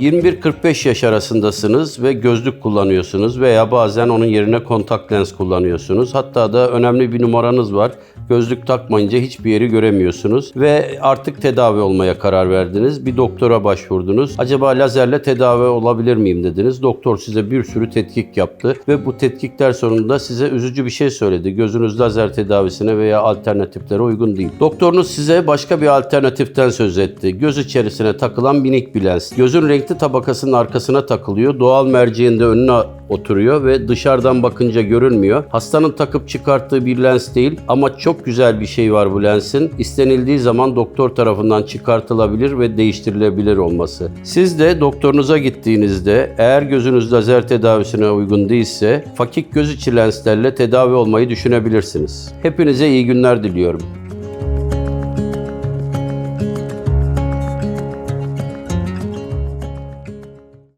21-45 yaş arasındasınız ve gözlük kullanıyorsunuz veya bazen onun yerine kontak lens kullanıyorsunuz. Hatta da önemli bir numaranız var. Gözlük takmayınca hiçbir yeri göremiyorsunuz ve artık tedavi olmaya karar verdiniz. Bir doktora başvurdunuz. Acaba lazerle tedavi olabilir miyim dediniz. Doktor size bir sürü tetkik yaptı ve bu tetkikler sonunda size üzücü bir şey söyledi. Gözünüz lazer tedavisine veya alternatiflere uygun değil. Doktorunuz size başka bir alternatiften söz etti. Göz içerisine takılan minik bir lens. Gözün renkli tabakasının arkasına takılıyor. Doğal merceğinde önüne oturuyor ve dışarıdan bakınca görünmüyor. Hastanın takıp çıkarttığı bir lens değil ama çok güzel bir şey var bu lensin. İstenildiği zaman doktor tarafından çıkartılabilir ve değiştirilebilir olması. Siz de doktorunuza gittiğinizde eğer gözünüz lazer tedavisine uygun değilse fakik göz içi lenslerle tedavi olmayı düşünebilirsiniz. Hepinize iyi günler diliyorum.